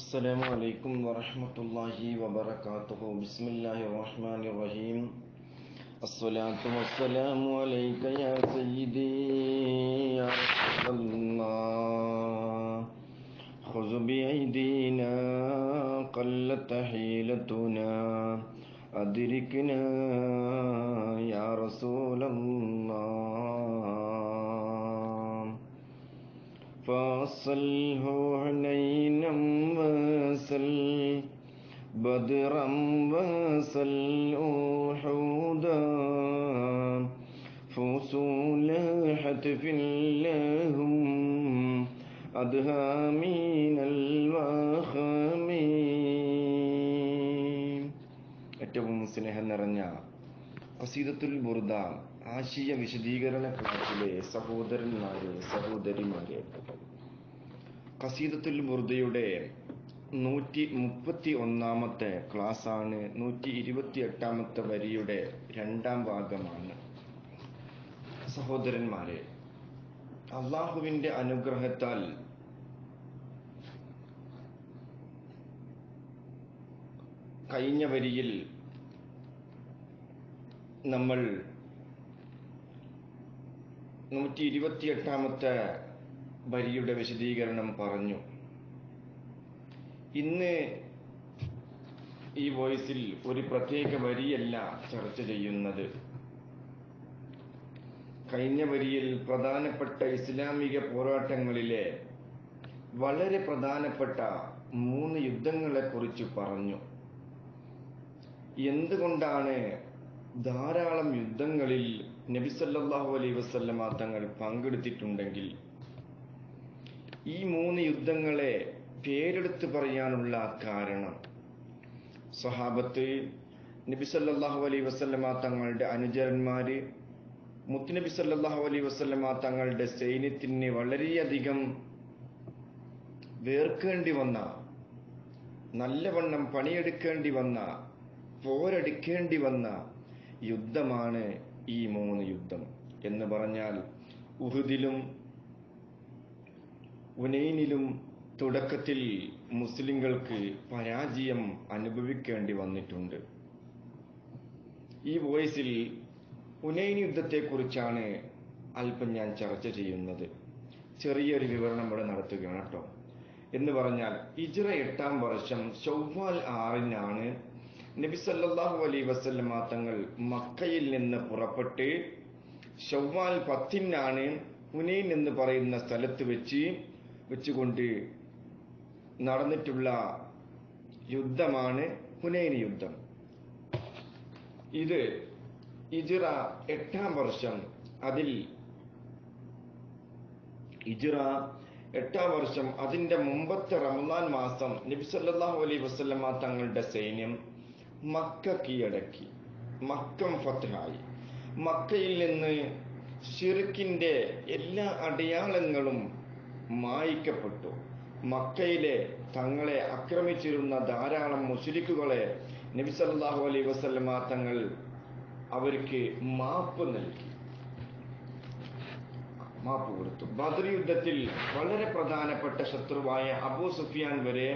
السلام عليكم ورحمة الله وبركاته. بسم الله الرحمن الرحيم. الصلاة والسلام عليك يا سيدي يا رسول الله. خذ بأيدينا قلت حيلتنا. أدركنا يا رسول الله. فصله حنينا وسل بدرا وسل أحودا فصول حتف لهم أدهى من الوخم ഏറ്റവും സ്നേഹം നിറഞ്ഞ കസീദത്തുൽ ബുർദ ആശയ വിശദീകരണ ക്ലാസ്സിലെ സഹോദരന്മാരെ സഹോദരിമാരെ കസീദത്തുൽ മുർദയുടെ നൂറ്റി മുപ്പത്തി ഒന്നാമത്തെ ക്ലാസ്സാണ് നൂറ്റി ഇരുപത്തി എട്ടാമത്തെ വരിയുടെ രണ്ടാം ഭാഗമാണ്. സഹോദരന്മാരെ അള്ളാഹുവിന്റെ അനുഗ്രഹത്താൽ കഴിഞ്ഞ വരിയിൽ നമ്മൾ നൂറ്റി ഇരുപത്തിയെട്ടാമത്തെ വരിയുടെ വിശദീകരണം പറഞ്ഞു. ഇന്ന് ഈ വോയിസിൽ ഒരു പ്രത്യേക വരിയല്ല ചർച്ച ചെയ്യുന്നത്. കഴിഞ്ഞ വരിയിൽ പ്രധാനപ്പെട്ട ഇസ്ലാമിക പോരാട്ടങ്ങളിലെ വളരെ പ്രധാനപ്പെട്ട മൂന്ന് യുദ്ധങ്ങളെക്കുറിച്ച് പറഞ്ഞു. എന്തുകൊണ്ടാണ് ധാരാളം യുദ്ധങ്ങളിൽ നബിസല്ലാഹു അലൈ വസല്ലമ തങ്ങൾ പങ്കെടുത്തിട്ടുണ്ടെങ്കിൽ ഈ മൂന്ന് യുദ്ധങ്ങളെ പേരെടുത്ത് പറയാനുള്ള കാരണം. സ്വഹാബത്ത് നബിസല്ലാഹു അലൈ വസ്ലമ തങ്ങളുടെ അനുചരന്മാര് മുത്തുനബി സല്ലാഹു അലൈ വസ്ലമ തങ്ങളുടെ സൈന്യത്തിന് വളരെയധികം വേർക്കേണ്ടി വന്ന നല്ലവണ്ണം പണിയെടുക്കേണ്ടി വന്ന പോരടിക്കേണ്ടി വന്ന യുദ്ധമാണ് ഈ മൂന്ന് യുദ്ധം. എന്ന് പറഞ്ഞാൽ ഉഹുദിലും ഉനൈനിലും തുടക്കത്തിൽ മുസ്ലിങ്ങൾക്ക് പരാജയം അനുഭവിക്കേണ്ടി വന്നിട്ടുണ്ട്. ഈ വോയിസിൽ ഉനൈൻ യുദ്ധത്തെക്കുറിച്ചാണ് അല്പം ഞാൻ ചർച്ച ചെയ്യുന്നത്. ചെറിയൊരു വിവരണം ഇവിടെ നടത്തുകയാണ് കേട്ടോ. എന്ന് പറഞ്ഞാൽ ഇജ്ര എട്ടാം വർഷം ചൊവ്വാൽ ആറിനാണ് നബി സല്ലല്ലാഹു അലൈഹി വസല്ലമ തങ്ങൾ മക്കയിൽ നിന്ന് പുറപ്പെട്ട് ഷവ്വാൽ പത്തിനാണ് ഹുനൈൻ എന്ന് പറയുന്ന സ്ഥലത്ത് വെച്ച് വെച്ചുകൊണ്ട് നടന്നിട്ടുള്ള യുദ്ധമാണ് ഹുനൈൻ യുദ്ധം. ഇത് ഇജിറ എട്ടാം വർഷം അതിൽ ഇജിറ എട്ടാം വർഷം അതിന്റെ മുമ്പത്തെ റമദാൻ മാസം നബി അലൈഹി വസല്ലമ തങ്ങളുടെ സൈന്യം മക്ക കീഴടക്കി. മക്കം ഫത്തായി മക്കയിൽ നിന്ന് ഷിർക്കിന്റെ എല്ലാ അടയാളങ്ങളും മായിക്കപ്പെട്ടു. മക്കയിലെ തങ്ങളെ ആക്രമിച്ചിരുന്ന ധാരാളം മുസ്ലിക്കുകളെ നബി സല്ലല്ലാഹു അലൈഹി വസല്ലമ തങ്ങൾ അവർക്ക് മാപ്പ് നൽകി. മാപ്പ് കൊടുത്തു. ബദർ യുദ്ധത്തിൽ വളരെ പ്രധാനപ്പെട്ട ശത്രുവായ അബൂ സുഫിയാൻ വരെ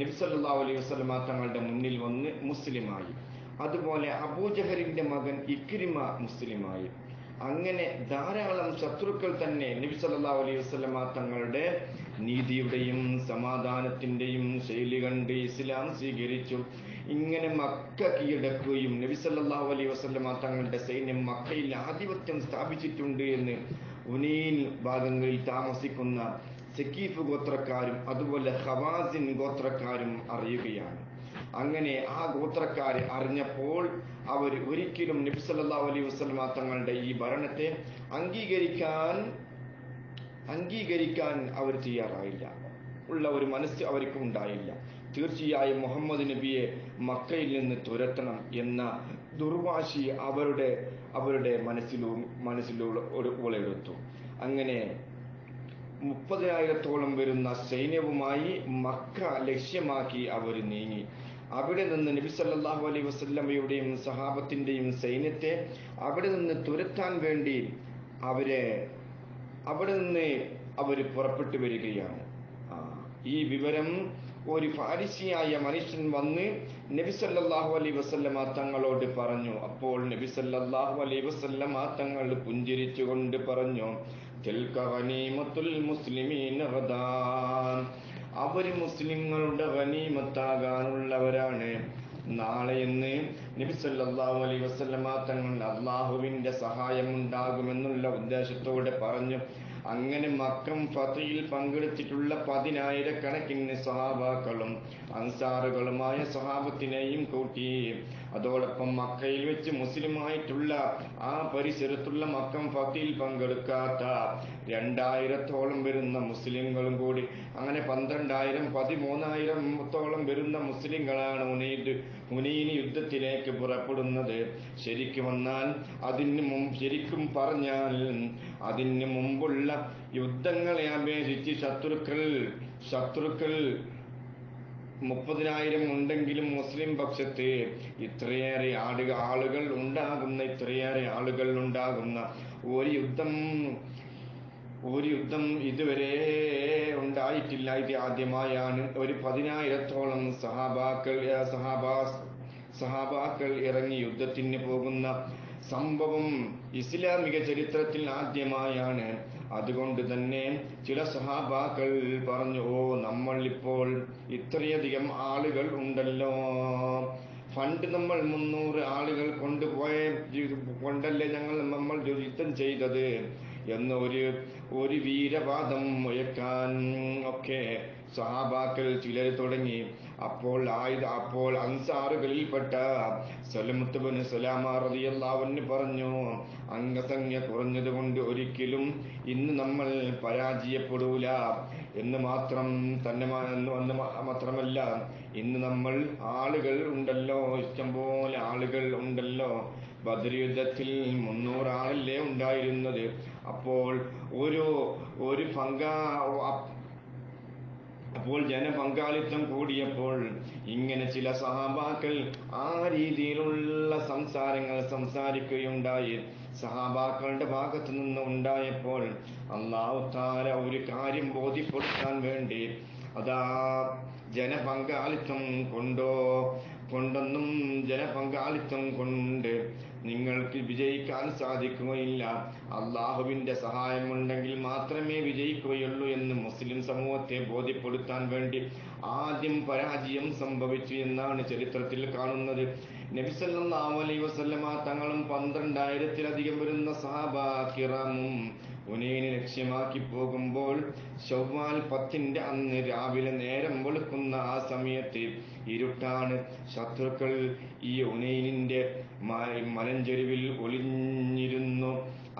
നബിസല്ലാ അലൈഹി വസ്ലമ തങ്ങളുടെ മുന്നിൽ വന്ന് മുസ്ലിമായി അതുപോലെ അബൂ അബൂജഹറിന്റെ മകൻ ഇക്രിമ മുസ്ലിമായി അങ്ങനെ ധാരാളം ശത്രുക്കൾ തന്നെ നബി സല്ലാ അലൈഹി വസ്ലമ തങ്ങളുടെ നീതിയുടെയും സമാധാനത്തിന്റെയും ശൈലി കണ്ട് ഇസ്ലാം സ്വീകരിച്ചു. ഇങ്ങനെ മക്ക കീഴടക്കുകയും നബി സല്ലാ അലൈഹി വസ്ലമ തങ്ങളുടെ സൈന്യം മക്കയിൽ ആധിപത്യം സ്ഥാപിച്ചിട്ടുണ്ട് എന്ന് ഉനീൻ ഭാഗങ്ങളിൽ താമസിക്കുന്ന സക്കീഫ് ഗോത്രക്കാരും അതുപോലെ ഹവാസിൻ ഗോത്രക്കാരും അറിയുകയാണ്. അങ്ങനെ ആ ഗോത്രക്കാർ അറിഞ്ഞപ്പോൾ അവർ ഒരിക്കലും നബ്സല്ലാ അലൈഹി വസ്ലമ തങ്ങളുടെ ഈ ഭരണത്തെ അംഗീകരിക്കാൻ അംഗീകരിക്കാൻ അവർ തയ്യാറായില്ല. ഉള്ള ഒരു മനസ്സ് അവർക്ക് ഉണ്ടായില്ല. തീർച്ചയായും മുഹമ്മദ് നബിയെ മക്കയിൽ നിന്ന് തുരത്തണം എന്ന ദുർവാശി അവരുടെ അവരുടെ മനസ്സിലൂ മനസ്സിലൂടെ ഉളയെടുത്തു അങ്ങനെ മുപ്പതിനായിരത്തോളം വരുന്ന സൈന്യവുമായി മക്ക ലക്ഷ്യമാക്കി അവർ നീങ്ങി. അവിടെ നിന്ന് നബി സല്ലല്ലാഹു അലൈഹി വസല്ലമയുടെയും സഹാബത്തിന്റെയും സൈന്യത്തെ അവിടെ നിന്ന് തുരത്താൻ വേണ്ടി അവരെ അവിടെ നിന്ന് അവർ പുറപ്പെട്ടു വരികയാണ്. ഈ വിവരം ഒരു ഫാരിസിയായ മനുഷ്യൻ വന്ന് നബി സല്ലല്ലാഹു അലൈഹി വസല്ലമ തങ്ങളോട് പറഞ്ഞു. അപ്പോൾ നബി സല്ലല്ലാഹു അലൈഹി വസല്ലമ തങ്ങൾ പുഞ്ചിരിച്ചുകൊണ്ട് പറഞ്ഞു തിൽക അവർ മുസ്ലിങ്ങളുടെ ഗനീമത്താകാനുള്ളവരാണ്. നാളെ എന്ന് നബി സല്ലല്ലാഹു അലൈഹി വസല്ലമ തങ്ങൾ അള്ളാഹുവിന്റെ സഹായം ഉണ്ടാകുമെന്നുള്ള ഉദ്ദേശത്തോടെ പറഞ്ഞു. അങ്ങനെ മക്കം ഫതയിൽ പങ്കെടുത്തിട്ടുള്ള പതിനായിരക്കണക്കിന് സഹാബാക്കളും അൻസാറുകളുമായ സഹാബത്തിനെയും കൂട്ടി അതോടൊപ്പം മക്കയിൽ വെച്ച് മുസ്ലിമായിട്ടുള്ള ആ പരിസരത്തുള്ള മക്കം ഫത്തിയിൽ പങ്കെടുക്കാത്ത രണ്ടായിരത്തോളം വരുന്ന മുസ്ലിങ്ങളും കൂടി അങ്ങനെ പന്ത്രണ്ടായിരം പതിമൂന്നായിരത്തോളം വരുന്ന മുസ്ലിങ്ങളാണ് ഉനൈദ് ഉനീനി യുദ്ധത്തിലേക്ക് പുറപ്പെടുന്നത്. ശരിക്കും വന്നാൽ അതിന് മുമ്പ് ശരിക്കും പറഞ്ഞാൽ അതിന് മുമ്പുള്ള യുദ്ധങ്ങളെ അപേക്ഷിച്ച് ശത്രുക്കൾ ശത്രുക്കൾ മുപ്പതിനായിരം ഉണ്ടെങ്കിലും മുസ്ലിം പക്ഷത്ത് ഇത്രയേറെ ആളുകൾ ആളുകൾ ഉണ്ടാകുന്ന ഇത്രയേറെ ആളുകൾ ഉണ്ടാകുന്ന ഒരു യുദ്ധം ഒരു യുദ്ധം ഇതുവരെ ഉണ്ടായിട്ടില്ല. ഇത് ആദ്യമായാണ് ഒരു പതിനായിരത്തോളം സഹാബാക്കൾ സഹാബാ സഹാബാക്കൾ ഇറങ്ങി യുദ്ധത്തിന് പോകുന്ന സംഭവം ഇസ്ലാമിക ചരിത്രത്തിൽ ആദ്യമായാണ്. അതുകൊണ്ട് തന്നെ ചില സഹാബാക്കൾ പറഞ്ഞു ഓ നമ്മൾ ഇപ്പോൾ ഇത്രയധികം ആളുകൾ ഉണ്ടല്ലോ. ഫണ്ട് നമ്മൾ മുന്നൂറ് ആളുകൾ കൊണ്ടുപോയ കൊണ്ടല്ലേ ഞങ്ങൾ നമ്മൾ യുദ്ധം ചെയ്തത്? എന്നൊരു ഒരു വീരവാദം മുഴക്കാൻ ഒക്കെ സഹാബാക്കൾ ചിലർ തുടങ്ങി. അപ്പോൾ ആയുധ അപ്പോൾ അൻസാറുകളിൽപ്പെട്ട സലമുത്തുബന് സലാമ റളിയല്ലാഹുവിന് പറഞ്ഞു അംഗസംഖ്യ കുറഞ്ഞത് കൊണ്ട് ഒരിക്കലും ഇന്ന് നമ്മൾ പരാജയപ്പെടൂല. എന്ന് മാത്രം തന്നെ എന്ന് മാത്രമല്ല ഇന്ന് നമ്മൾ ആളുകൾ ഉണ്ടല്ലോ ഇഷ്ടംപോലെ ആളുകൾ ഉണ്ടല്ലോ. ബദ്രയുദ്ധത്തിൽ മുന്നൂറാളല്ലേ ഉണ്ടായിരുന്നത്. അപ്പോൾ ഒരു ഒരു പങ്കാ അപ്പോൾ ജനപങ്കാളിത്തം കൂടിയപ്പോൾ ഇങ്ങനെ ചില സഹാബാക്കൾ ആ രീതിയിലുള്ള സംസാരങ്ങൾ സംസാരിക്കുകയുണ്ടായി. സഹാബാക്കളുടെ ഭാഗത്തു നിന്ന് ഉണ്ടായപ്പോൾ അള്ളാഹു ഒരു കാര്യം ബോധ്യപ്പെടുത്താൻ വേണ്ടി അതാ ജനപങ്കാളിത്തം കൊണ്ടോ കൊണ്ടെന്നും ജനപങ്കാളിത്തം കൊണ്ട് നിങ്ങൾക്ക് വിജയിക്കാൻ സാധിക്കുകയില്ല. അള്ളാഹുവിന്റെ സഹായമുണ്ടെങ്കിൽ മാത്രമേ വിജയിക്കുകയുള്ളൂ എന്ന് മുസ്ലിം സമൂഹത്തെ ബോധ്യപ്പെടുത്താൻ വേണ്ടി ആദ്യം പരാജയം സംഭവിച്ചു എന്നാണ് ചരിത്രത്തിൽ കാണുന്നത്. നബിസല്ലാ വസല്ലമ തങ്ങളും പന്ത്രണ്ടായിരത്തിലധികം വരുന്ന സഹാബാ കിറാമും ഉനേനെ ലക്ഷ്യമാക്കി പോകുമ്പോൾ ചൊവ്വാൽ പത്തിന്റെ അന്ന് രാവിലെ നേരം വെളുക്കുന്ന ആ സമയത്ത് ഇരുട്ടാണ്. ശത്രുക്കൾ ഈ ഉനൈനിന്റെ മലഞ്ചെരുവിൽ ഒളിഞ്ഞിരുന്നു.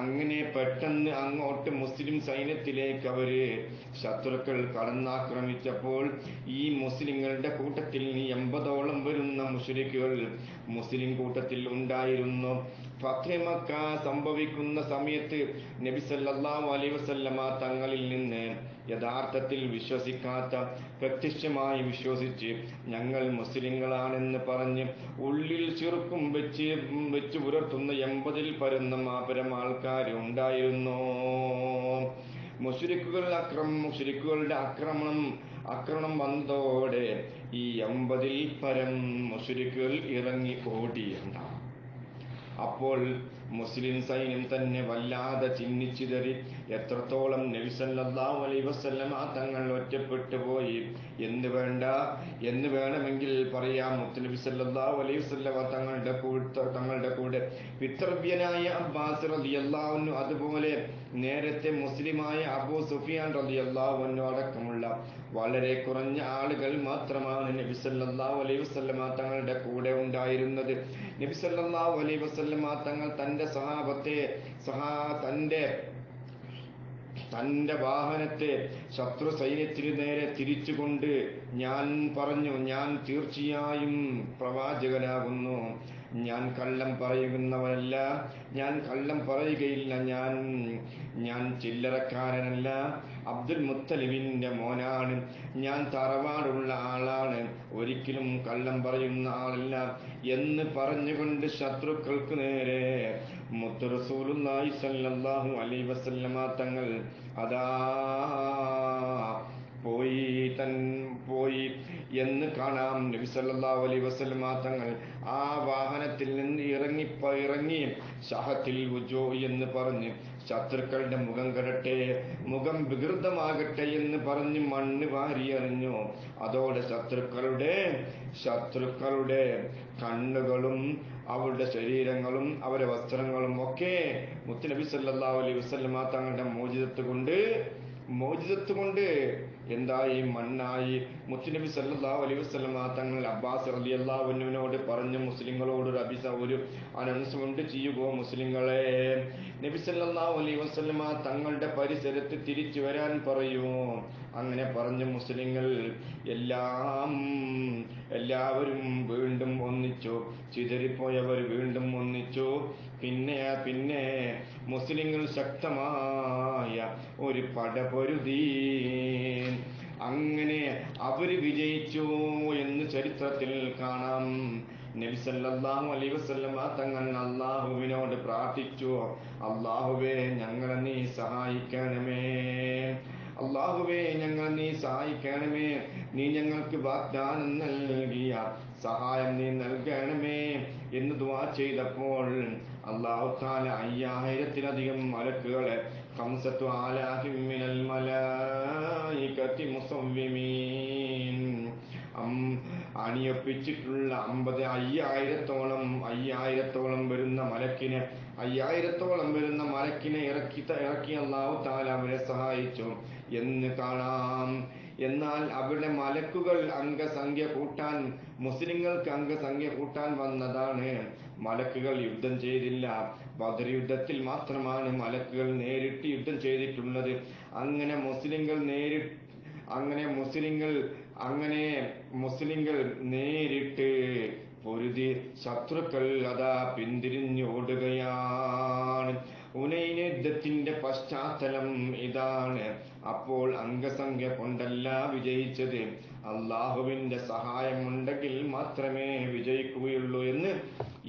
അങ്ങനെ പെട്ടെന്ന് അങ്ങോട്ട് മുസ്ലിം സൈന്യത്തിലേക്ക് അവർ ശത്രുക്കൾ കടന്നാക്രമിച്ചപ്പോൾ ഈ മുസ്ലിങ്ങളുടെ കൂട്ടത്തിൽ എൺപതോളം വരുന്ന മുഷരിക്കുകൾ മുസ്ലിം കൂട്ടത്തിൽ ഉണ്ടായിരുന്നു. ഫത്ഹ് മക്ക സംഭവിക്കുന്ന സമയത്ത് നബി സല്ലല്ലാഹു അലൈഹി വസല്ലമ തങ്ങളിൽ നിന്ന് യഥാർത്ഥത്തിൽ വിശ്വസിക്കാത്ത പ്രത്യക്ഷമായി വിശ്വസിച്ച് ഞങ്ങൾ മുസ്ലിങ്ങളാണെന്ന് പറഞ്ഞ് ഉള്ളിൽ ചെറുക്കും വെച്ച് വെച്ച് പുലർത്തുന്ന എൺപതിൽ പരുന്ന മാപരം ആൾക്കാരുണ്ടായിരുന്നു മുസ്ലിക്കുകൾ അക്രമം മുസ്ലിക്കുകളുടെ ആക്രമണം ആക്രമണം വന്നതോടെ ഈ എൺപതിൽ പരം മുസ്ലിക്കുകൾ ഇറങ്ങി ഓടിയുണ്ടാവും അപ്പോൾ മുസ്ലിം സൈന്യം തന്നെ വല്ലാതെ ചിഹ്നിച്ചിതറി എത്രത്തോളം നബി സല്ലല്ലാഹു അലൈഹി വസല്ലമ തങ്ങൾ ഒറ്റപ്പെട്ടു പോയി? എന്ന് വേണ്ട? എന്ന് വേണമെങ്കിൽ പറയാം. മുത്തനബി സല്ലല്ലാഹു അലൈഹി വസല്ലമ തങ്ങളുടെ കൂടെ തങ്ങളുടെ കൂടെ. പിതൃവ്യനായ അബ്ബാസ് അൻഹു അതുപോലെ നേരത്തെ മുസ്ലിമായ അബൂ സുഫിയാൻ അൻഹു അടക്കമുള്ള വളരെ കുറഞ്ഞ ആളുകൾ മാത്രമാണ് നബി സല്ലല്ലാഹു അലൈഹി വസല്ലമ തങ്ങളുടെ കൂടെ ഉണ്ടായിരുന്നത്. നബി സല്ലല്ലാഹു അലൈഹി വസല്ലമ തങ്ങൾ തന്റെ സഹാബത്തെ സഹാ തന്റെ തന്റെ വാഹനത്തെ ശത്രു സൈന്യത്തിന് നേരെ തിരിച്ചുകൊണ്ട് ഞാൻ പറഞ്ഞു ഞാൻ തീർച്ചയായും പ്രവാചകനാകുന്നു. ഞാൻ കള്ളം പറയുന്നവനല്ല. ഞാൻ കള്ളം പറയുകയില്ല ഞാൻ. ഞാൻ ചില്ലറക്കാരനല്ല. അബ്ദുൽ മുത്തലിബിന്റെ മോനാണ്. ഞാൻ തറവാടുള്ള ആളാണ്. ഒരിക്കലും കള്ളം പറയുന്ന ആളല്ല എന്ന് പറഞ്ഞുകൊണ്ട് ശത്രുക്കൾക്ക് നേരെ മുത്ത് സല്ലല്ലാഹു അലൈ വസല്ലമ തങ്ങൾ അതാ പോയി തൻ പോയി എന്ന് കാണാം. നബി സല്ലല്ലാഹു അലൈഹി വസല്ലമ തങ്ങൾ ആ വാഹനത്തിൽ നിന്ന് ഇറങ്ങി ഇറങ്ങി ഷഹത്തിൽ വുജൂ എന്ന് പറഞ്ഞ് ശത്രുക്കളുടെ മുഖം കെടട്ടെ മുഖം വികൃതമാകട്ടെ എന്ന് പറഞ്ഞ് മണ്ണ് വാരി എറിഞ്ഞു. അതോടെ ശത്രുക്കളുടെ ശത്രുക്കളുടെ കണ്ണുകളും അവരുടെ ശരീരങ്ങളും അവരുടെ വസ്ത്രങ്ങളും ഒക്കെ മുത്തുനബി സല്ലല്ലാഹു അലൈഹി വസല്ലമ തങ്ങളുടെ മോചിതത്ത് കൊണ്ട് മോചിതത്ത് കൊണ്ട് എന്തായി മണ്ണായി? മുത്തുനബി സല്ലല്ലാഹു അലൈഹി വസല്ലമ തങ്ങൾ അബ്ബാസ് റളിയല്ലാഹു അൻഹുവിനോട് പറഞ്ഞു മുസ്ലിങ്ങളോട് അഭിസ ഒരു അനൗൺസ്മെന്റ് ചെയ്യുകയോ മുസ്ലിങ്ങളെ? നബി സല്ലല്ലാഹു അലൈഹി വസല്ലമ തങ്ങളുടെ പരിസരത്ത് തിരിച്ചു വരാൻ പറയൂ. അങ്ങനെ പറഞ്ഞു മുസ്ലിങ്ങൾ എല്ലാം എല്ലാവരും വീണ്ടും ഒന്നിച്ചു. ചിതറിപ്പോയവർ വീണ്ടും ഒന്നിച്ചു. പിന്നെ പിന്നെ മുസ്ലിങ്ങൾ ശക്തമായ ഒരു പടപൊരുതി. അങ്ങനെ അവർ വിജയിച്ചു എന്ന് ചരിത്രത്തിൽ കാണാം. നബിസല്ലാഹു അലൈ അലൈഹി വസല്ലമ തങ്ങൾ അള്ളാഹുവിനോട് പ്രാർത്ഥിച്ചു. അള്ളാഹുവേ ഞങ്ങളെ നീ സഹായിക്കണമേ. അള്ളാഹുവേ ഞങ്ങൾ നീ സഹായിക്കണമേ. നീ ഞങ്ങൾക്ക് വാഗ്ദാനം നൽകിയ സഹായം നീ നൽകണമേ എന്ന് ദുവാ ചെയ്തപ്പോൾ അള്ളാഹു താല അയ്യായിരത്തിലധികം മലക്കുകളെ ഹംസത്തു آلاف മിനൽ മലായികത്തി مصومين അം അണിയൊപ്പിച്ചിട്ടുള്ള അമ്പത് അയ്യായിരത്തോളം അയ്യായിരത്തോളം വരുന്ന മലക്കിനെ അയ്യായിരത്തോളം വരുന്ന മലക്കിനെ ഇറക്കി ഇറക്കി അള്ളാഹു താല അവരെ സഹായിച്ചു. എന്ന് കാണാം. എന്നാൽ അവരുടെ മലക്കുകൾ അംഗസംഖ്യ കൂട്ടാൻ മുസ്ലിങ്ങൾക്ക് അംഗസംഖ്യ കൂട്ടാൻ വന്നതാണ്. മലക്കുകൾ യുദ്ധം ചെയ്തില്ല. ബദർ യുദ്ധത്തിൽ മാത്രമാണ് മലക്കുകൾ നേരിട്ട് യുദ്ധം ചെയ്തിട്ടുള്ളത്. അങ്ങനെ മുസ്ലിങ്ങൾ നേരിട്ട് അങ്ങനെ മുസ്ലിങ്ങൾ അങ്ങനെ മുസ്ലിങ്ങൾ നേരിട്ട് പൊരുതി ശത്രുക്കൾ അതാ പിന്തിരിഞ്ഞോടുകയാണ് ഉനൈനയുദ്ധത്തിന്റെ പശ്ചാത്തലം ഇതാണ്. അപ്പോൾ അംഗസംഖ്യ കൊണ്ടല്ല വിജയിച്ചത്. അള്ളാഹുവിന്റെ സഹായം ഉണ്ടെങ്കിൽ മാത്രമേ വിജയിക്കുകയുള്ളൂ എന്ന്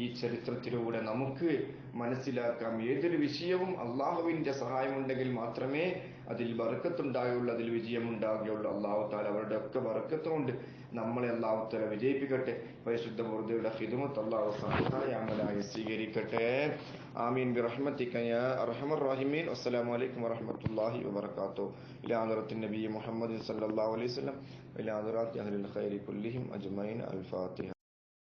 ഈ ചരിത്രത്തിലൂടെ നമുക്ക് മനസ്സിലാക്കാം. ഏതൊരു വിഷയവും അള്ളാഹുവിന്റെ സഹായമുണ്ടെങ്കിൽ മാത്രമേ അതിൽ വറക്കത്തുണ്ടാകുള്ളൂ അതിൽ വിജയം ഉണ്ടാകുകയുള്ളൂ അള്ളാഹു താല അവരുടെ ഒക്കെ ബർക്കത്തുകൊണ്ട് നമ്മളെ അള്ളാഹു താല വിജയിപ്പിക്കട്ടെ. പരിശുദ്ധ ബോർദയുടെ ഹിദമത്ത് അള്ളാഹു സഹായാമലായി സ്വീകരിക്കട്ടെ. ആമീൻ. ബിറഹ്മത്തിക യാ അർഹമർ റഹീമീൻ. അസ്സലാമു അലൈക്കും വറഹ്മത്തുള്ളാഹി വബറകാതുഹു ഇലാ ഹദ്റത്തിൻ നബി മുഹമ്മദ് സല്ലാ അലൈഹി വസല്ലം. ഇലാ ഹദ്റാത്തി അഹ്ലിൽ ഖൈരി കുല്ലിഹിം അജ്മൈൻ അൽ ഫാത്തിഹ.